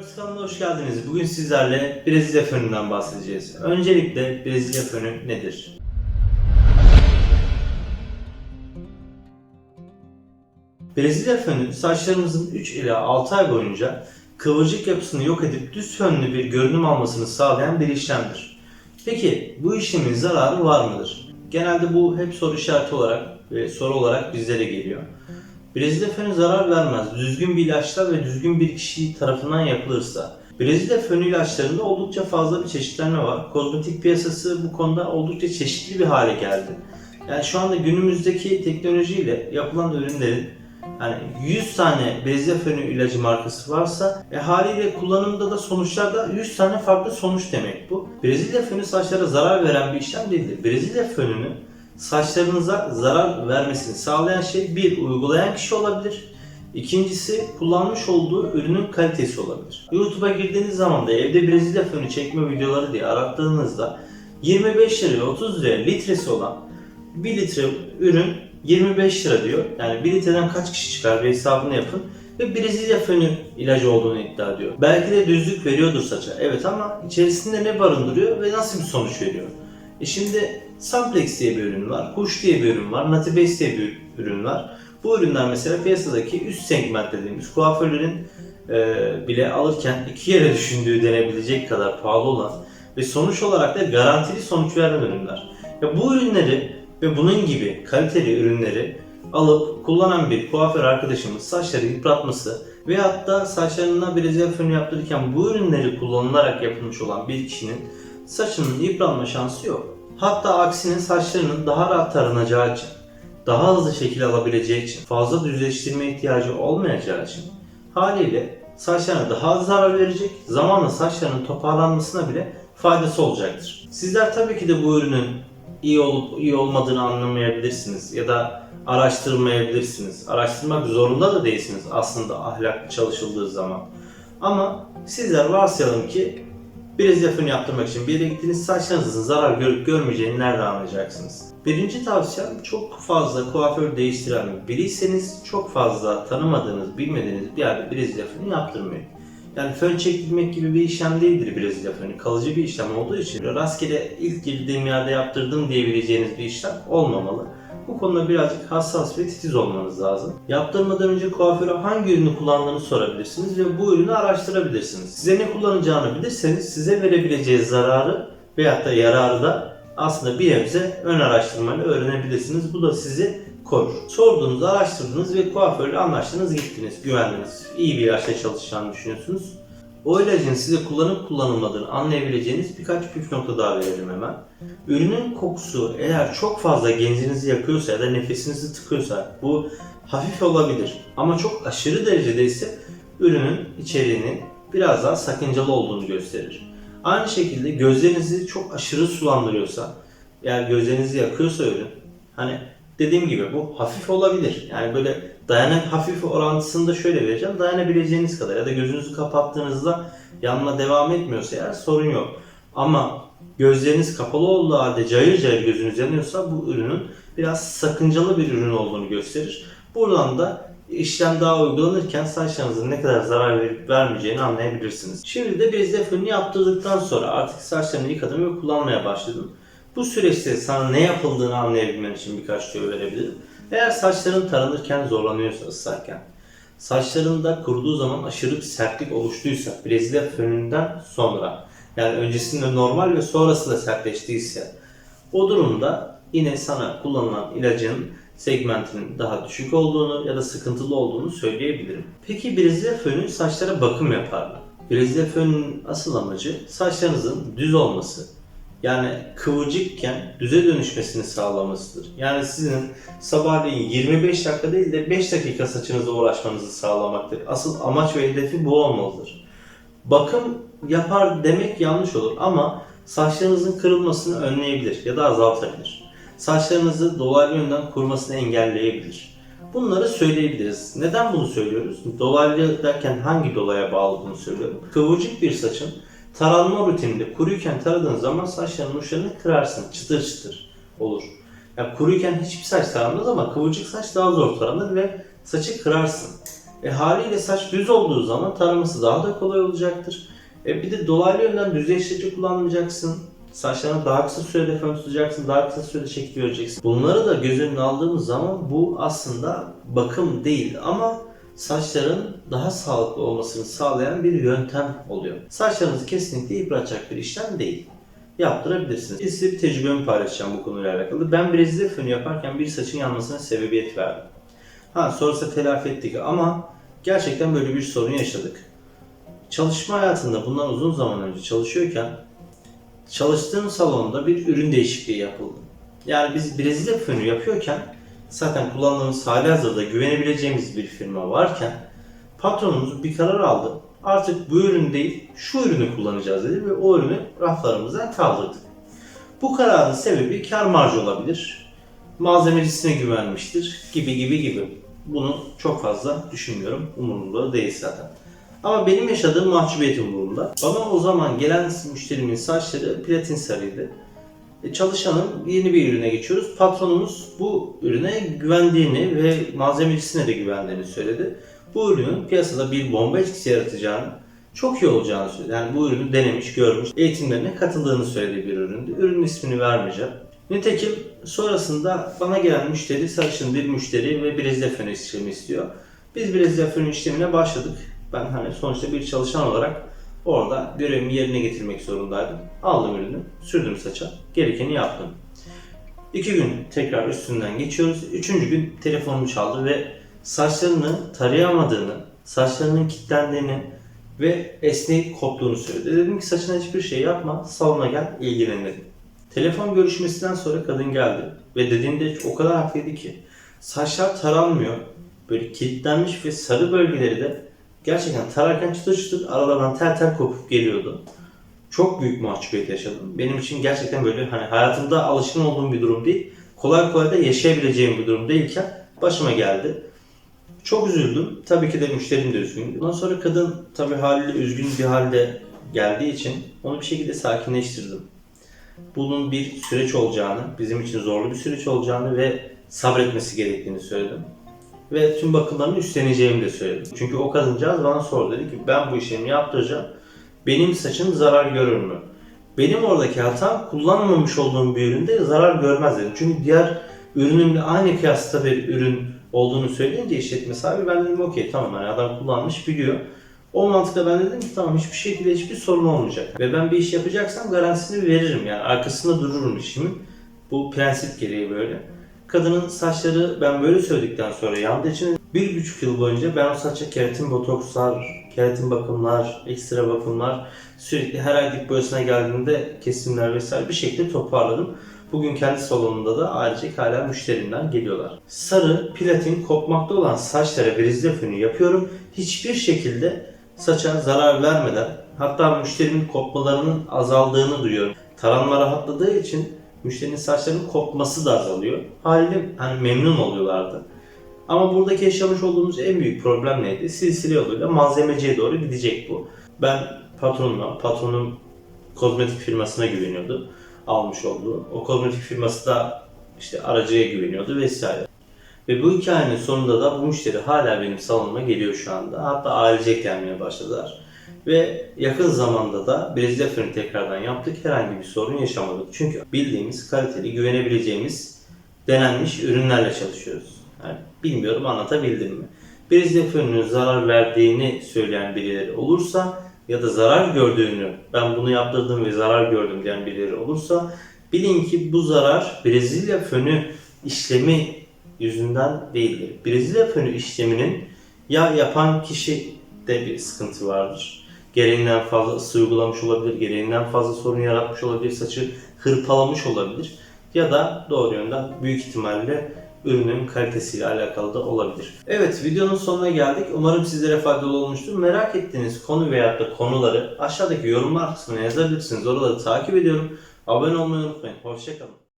Kanalına hoş geldiniz. Bugün sizlerle Brezilya fönünden bahsedeceğiz. Öncelikle Brezilya fönü nedir? Brezilya fönü saçlarımızın 3 ila 6 ay boyunca kıvırcık yapısını yok edip düz fönlü bir görünüm almasını sağlayan bir işlemdir. Peki bu işlemin zararı var mıdır? Genelde bu hep soru işareti olarak ve soru olarak bizlere geliyor. Brezilya fönü zarar vermez. Düzgün bir ilaçla ve düzgün bir kişi tarafından yapılırsa. Brezilya fönü ilaçlarında oldukça fazla bir çeşitlenme var. Kozmetik piyasası bu konuda oldukça çeşitli bir hale geldi. Yani şu anda günümüzdeki teknolojiyle yapılan ürünlerin yani 100 tane Brezilya fönü ilacı markası varsa e, haliyle kullanımda da sonuçlarda 100 tane farklı sonuç demek bu. Brezilya fönü saçlara zarar veren bir işlem değildir. Brezilya fönünü saçlarınıza zarar vermesini sağlayan şey bir uygulayan kişi olabilir. İkincisi kullanmış olduğu ürünün kalitesi olabilir. YouTube'a girdiğiniz zaman da evde Brezilya fönü çekme videoları diye arattığınızda 25 liraya 30 liraya litresi olan 1 litre ürün 25 lira diyor. Yani 1 litreden kaç kişi çıkar bir hesabını yapın. Ve Brezilya fönü ilacı olduğunu iddia ediyor. Belki de düzlük veriyordur saça. Evet ama içerisinde ne barındırıyor ve nasıl bir sonuç veriyor? E şimdi Samplex diye bir ürün var, Kuş diye bir ürün var, Natibase diye bir ürün var. Bu ürünler mesela piyasadaki üst segment dediğimiz kuaförlerin e, bile alırken iki yere düşündüğü denebilecek kadar pahalı olan ve sonuç olarak da garantili sonuç veren ürünler. Ya bu ürünleri ve bunun gibi kaliteli ürünleri alıp kullanan bir kuaför arkadaşımız saçları yıpratması veyahut da saçlarına Brezilya fönü yaptırırken bu ürünleri kullanılarak yapılmış olan bir kişinin saçının yıpranma şansı yok. Hatta aksine saçlarının daha rahat taranacağı için, daha hızlı şekil alabileceği için, fazla düzleştirme ihtiyacı olmayacağı için haliyle saçlarına daha az zarar verecek, zamanla saçlarının toparlanmasına bile faydası olacaktır. Sizler tabii ki de bu ürünün iyi olup iyi olmadığını anlamayabilirsiniz ya da araştırmayabilirsiniz. Araştırmak zorunda da değilsiniz aslında ahlaklı çalışıldığı zaman. Ama sizler varsayalım ki Brezilya fönü yaptırmak için bir yere gittiniz saçlarınızın zarar görüp görmeyeceğini nereden anlayacaksınız? Birinci tavsiyem çok fazla kuaför değiştiren biriyseniz çok fazla tanımadığınız, bilmediğiniz bir yerde Brezilya fönü yaptırmayın. Yani fön çektirmek gibi bir işlem değildir Brezilya fönü. Kalıcı bir işlem olduğu için rastgele ilk girdiğim yerde yaptırdım diyebileceğiniz bir işlem olmamalı. Bu konuda birazcık hassas ve titiz olmanız lazım. Yaptırmadan önce kuaföre hangi ürünü kullandığını sorabilirsiniz ve bu ürünü araştırabilirsiniz. Size ne kullanacağını bilirseniz size verebileceği zararı veyahut da yararı da aslında bir nebze ön araştırmayla öğrenebilirsiniz. Bu da sizi korur. Sordunuz, araştırdınız ve kuaförle anlaştınız, gittiniz, güvendiniz. İyi bir ilaçla çalışacağını düşünüyorsunuz. O ilacın size kullanıp kullanılmadığını anlayabileceğiniz birkaç püf nokta daha verelim hemen. Ürünün kokusu eğer çok fazla genzinizi yakıyorsa ya da nefesinizi tıkıyorsa bu hafif olabilir. Ama çok aşırı derecede ise ürünün içeriğinin biraz daha sakıncalı olduğunu gösterir. Aynı şekilde gözlerinizi çok aşırı sulandırıyorsa, eğer gözlerinizi yakıyorsa ürün, hani dediğim gibi bu hafif olabilir. Yani böyle dayanak hafif orantısında şöyle vereceğim. Dayanabileceğiniz kadar ya da gözünüzü kapattığınızda yanma devam etmiyorsa eğer sorun yok. Ama gözleriniz kapalı olduğu halde cayır cayır gözünüz yanıyorsa bu ürünün biraz sakıncalı bir ürün olduğunu gösterir. Buradan da işlem daha uygulanırken saçlarınızın ne kadar zarar verip vermeyeceğini anlayabilirsiniz. Şimdi de bezle fönünü yaptırdıktan sonra artık saçlarını yıkadım ve kullanmaya başladım. Bu süreçte sana ne yapıldığını anlayabilmen için birkaç tüyo verebilirim. Eğer saçların taranırken zorlanıyorsa ıslarken, saçlarında kuruduğu zaman aşırı bir sertlik oluştuysa, Brezilya fönünden sonra, yani öncesinde normal ve sonrasında sertleştiyse, o durumda yine sana kullanılan ilacın segmentinin daha düşük olduğunu ya da sıkıntılı olduğunu söyleyebilirim. Peki Brezilya fönü saçlara bakım yapar mı? Brezilya fönünün asıl amacı saçlarınızın düz olması, yani kıvırcıkken düze dönüşmesini sağlamasıdır. Yani sizin sabahleyin 25 dakika değil de 5 dakika saçınıza uğraşmanızı sağlamaktır. Asıl amaç ve hedefi bu olmalıdır. Bakım yapar demek yanlış olur ama saçlarınızın kırılmasını önleyebilir ya da azaltabilir. Saçlarınızı dolaylı yönden kurumasını engelleyebilir. Bunları söyleyebiliriz. Neden bunu söylüyoruz? Dolaylı derken hangi dolaya bağlı bunu söylüyorum? Kıvırcık bir saçın taranma rutininde kuruyken taradığın zaman saçların uçlarını kırarsın. Çıtır çıtır olur. Yani kuruyken hiçbir saç taranmaz ama kıvırcık saç daha zor taranır ve saçı kırarsın. E haliyle saç düz olduğu zaman taraması daha da kolay olacaktır. E bir de dolaylı yönden düzleştirici kullanmayacaksın. Saçlarını daha kısa sürede fön tutacaksın, daha kısa sürede şekil vereceksin. Bunları da göz önüne aldığımız zaman bu aslında bakım değil ama saçların daha sağlıklı olmasını sağlayan bir yöntem oluyor. Saçlarınızı kesinlikle yıpratacak bir işlem değil. Yaptırabilirsiniz. Bir size bir tecrübemi paylaşacağım bu konuyla alakalı. Ben Brezilya fönü yaparken bir saçın yanmasına sebebiyet verdim. Ha sonrasında telafi ettik ama gerçekten böyle bir sorun yaşadık. Çalışma hayatında bundan uzun zaman önce çalışıyorken çalıştığım salonda bir ürün değişikliği yapıldı. Yani biz Brezilya fönü yapıyorken zaten kullandığımız halihazırda güvenebileceğimiz bir firma varken patronumuz bir karar aldı. Artık bu ürün değil şu ürünü kullanacağız dedi ve o ürünü raflarımızdan kaldırdık. Bu kararın sebebi kar marjı olabilir, malzemecisine güvenmiştir gibi gibi gibi. Bunu çok fazla düşünmüyorum. Umurumda da değil zaten. Ama benim yaşadığım mahcubiyet umurumda. Bana o zaman gelen müşterimin saçları platin sarıydı. E, çalışanın yeni bir ürüne geçiyoruz. Patronumuz bu ürüne güvendiğini ve malzemecisine de güvendiğini söyledi. Bu ürünün piyasada bir bomba etkisi yaratacağını, çok iyi olacağını söyledi. Yani bu ürünü denemiş, görmüş, eğitimlerine katıldığını söylediği bir üründü. Ürünün ismini vermeyeceğim. Nitekim sonrasında bana gelen müşteri sarışın bir müşteri ve Brezilya fönü işlemi istiyor. Biz Brezilya fönü işlemine başladık. Ben hani sonuçta bir çalışan olarak orada görevimi yerine getirmek zorundaydım. Aldım ürünü, sürdüm saça, gerekeni yaptım. İki gün tekrar üstünden geçiyoruz. Üçüncü gün telefonumu çaldı ve saçlarını tarayamadığını, saçlarının kilitlendiğini ve esneyip koptuğunu söyledi. Dedim ki saçına hiçbir şey yapma, salona gel, ilgilen dedim. Telefon görüşmesinden sonra kadın geldi ve dediğinde o kadar haklıydı ki saçlar taranmıyor. Böyle kilitlenmiş ve sarı bölgeleri de gerçekten tararken çıtır çıtır aralardan tel tel kopup geliyordu. Çok büyük mahcubiyet yaşadım. Benim için gerçekten böyle hani hayatımda alışkın olduğum bir durum değil. Kolay kolay da yaşayabileceğim bir durum değilken başıma geldi. Çok üzüldüm. Tabii ki de müşterim de üzgündü. Ondan sonra kadın tabii haliyle üzgün bir halde geldiği için onu bir şekilde sakinleştirdim. Bunun bir süreç olacağını, bizim için zorlu bir süreç olacağını ve sabretmesi gerektiğini söyledim. Ve tüm bakımlarını üstleneceğimi de söyledim. Çünkü o kadıncağız bana sordu. Dedi ki ben bu işlemi yaptıracağım. Benim saçım zarar görür mü? Benim oradaki hatam kullanmamış olduğum bir üründe zarar görmez dedim. Çünkü diğer ürünümle aynı kıyasla bir ürün olduğunu söyleyince işletme sahibi ben dedim okey tamam hani adam kullanmış biliyor. O mantıkla ben dedim ki tamam hiçbir şekilde hiçbir sorun olmayacak. Ve ben bir iş yapacaksam garantisini veririm yani arkasında dururum işimin. Bu prensip gereği böyle. Kadının saçları ben böyle söyledikten sonra yandığı için bir buçuk yıl boyunca ben o saça keratin botokslar, keratin bakımlar, ekstra bakımlar sürekli her ay dip boyasına geldiğinde kesimler vesaire bir şekilde toparladım. Bugün kendi salonunda da ailecek hala müşterimden geliyorlar. Sarı, platin, kopmakta olan saçlara Brezilya fönü yapıyorum. Hiçbir şekilde saça zarar vermeden hatta müşterimin kopmalarının azaldığını duyuyorum. Taranma rahatladığı için müşterinin saçlarının kopması da azalıyor. Haliyle hani memnun oluyorlardı. Ama buradaki yaşamış olduğumuz en büyük problem neydi? Silsile yoluyla malzemeciye doğru gidecek bu. Ben patronuma, patronum kozmetik firmasına güveniyordu. Almış olduğu. O kozmetik firması da işte aracıya güveniyordu vesaire. Ve bu hikayenin sonunda da bu müşteri hala benim salonuma geliyor şu anda. Hatta ailecek gelmeye başladılar. Ve yakın zamanda da Brezilya fönü tekrardan yaptık. Herhangi bir sorun yaşamadık. Çünkü bildiğimiz, kaliteli, güvenebileceğimiz, denenmiş ürünlerle çalışıyoruz. Yani bilmiyorum anlatabildim mi? Brezilya fönünün zarar verdiğini söyleyen birileri olursa ya da zarar gördüğünü, ben bunu yaptırdım ve zarar gördüm diyen birileri olursa bilin ki bu zarar Brezilya fönü işlemi yüzünden değildir. Brezilya fönü işleminin ya yapan kişi de bir sıkıntı vardır. Gereğinden fazla ısı uygulamış olabilir, gereğinden fazla sorun yaratmış olabilir, saçı hırpalamış olabilir. Ya da doğru yönden büyük ihtimalle ürünün kalitesiyle alakalı da olabilir. Evet videonun sonuna geldik. Umarım sizlere faydalı olmuştur. Merak ettiğiniz konu veya da konuları aşağıdaki yorumlar kısmına yazabilirsiniz. Oraları takip ediyorum. Abone olmayı unutmayın. Hoşçakalın.